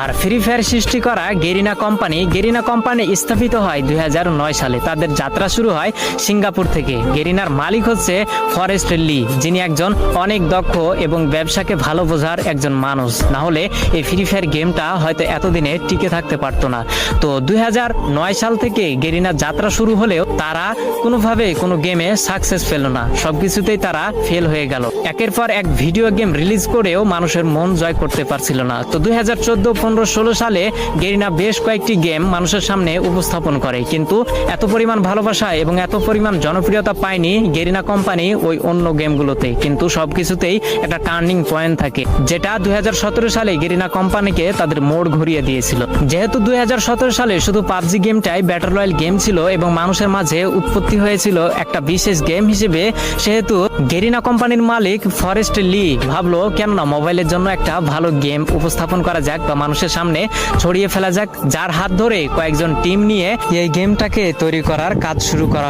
আর free fire সৃষ্টি করা Garena company Garena company স্থাপিত হয় দুই হাজার নয় সালে। তাদের যাত্রা শুরু হয় সিঙ্গাপুর থেকে। গেরিনার মালিক হচ্ছে ফরেস্ট লি যিনি একজন অনেক দক্ষ এবং ব্যবসাকে ভালো বোঝার একজন মানুষ। না হলে এই ফ্রি ফায়ার গেমটা হয়তো এতদিনে টিকে থাকতে পারতো না। তো দুই হাজার নয় সাল থেকে গেরিনার যাত্রা শুরু হলেও তারা কোনোভাবে কোনো গেমে সাকসেস পেল না। সবকিছুতেই তারা ফেল হয়ে গেল। একের পর এক ভিডিও গেম রিলিজ করেও মানুষের মন জয় করতে পারছিল না। তো দুই হাজার চোদ্দ পনেরো ষোলো সালে গেরিনা বেশ কয়েকটি গেম মানুষের সামনে উপস্থাপন করে। কিন্তু এত পরিমাণ ভালোবাসা এবং এত পরিমাণ জনপ্রিয়তা পায়নি গেরিনা কোম্পানি ওই অন্য গেমগুলোতে। কিন্তু সবকিছুতেই একটা টার্নিং পয়েন্ট থাকে, যেটা দুই হাজার সতেরো সালে গেরিনা কোম্পানিকে তাদের মোড় ঘুরিয়ে দিয়েছিল। যেহেতু দুই সালে শুধু পাবজি গেমটাই ব্যাটল রয়্যাল গেম ছিল এবং মানুষের মাঝে উৎপত্তি হয়েছিল একটা বিশেষ গেম হিসেবে, সেহেতু গেরিনা কোম্পানির মালিক ফরেস্ট লি ভাবলো, কেননা মোবাইলের জন্য একটা ভালো গেম উপস্থাপন করা যাক বা মানুষের সামনে ছড়িয়ে ফেলা যাক। যার হাত ধরে কয়েকজন টিম নিয়ে এই গেমটাকে তৈরি করার কাজ শুরু করা